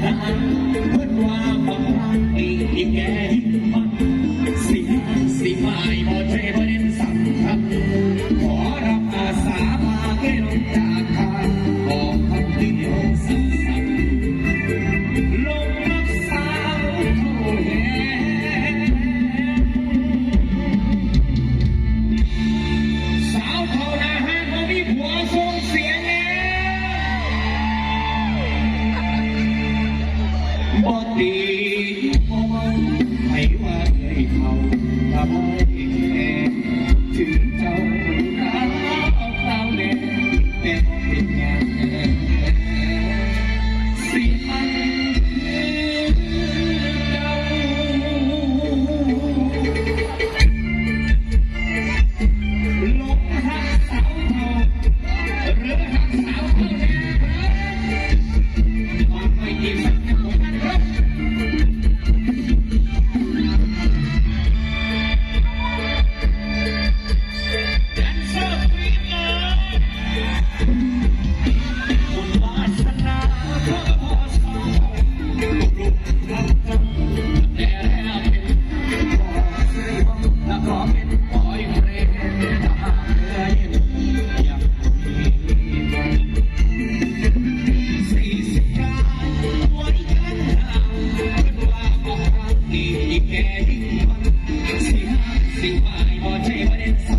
และอันเป็นเพื่อนว่าของทางดีที่แกยิ่งมันสีสีไม้พอเทประเด็นสำคัญ out. Say hi, say hi, or take what it's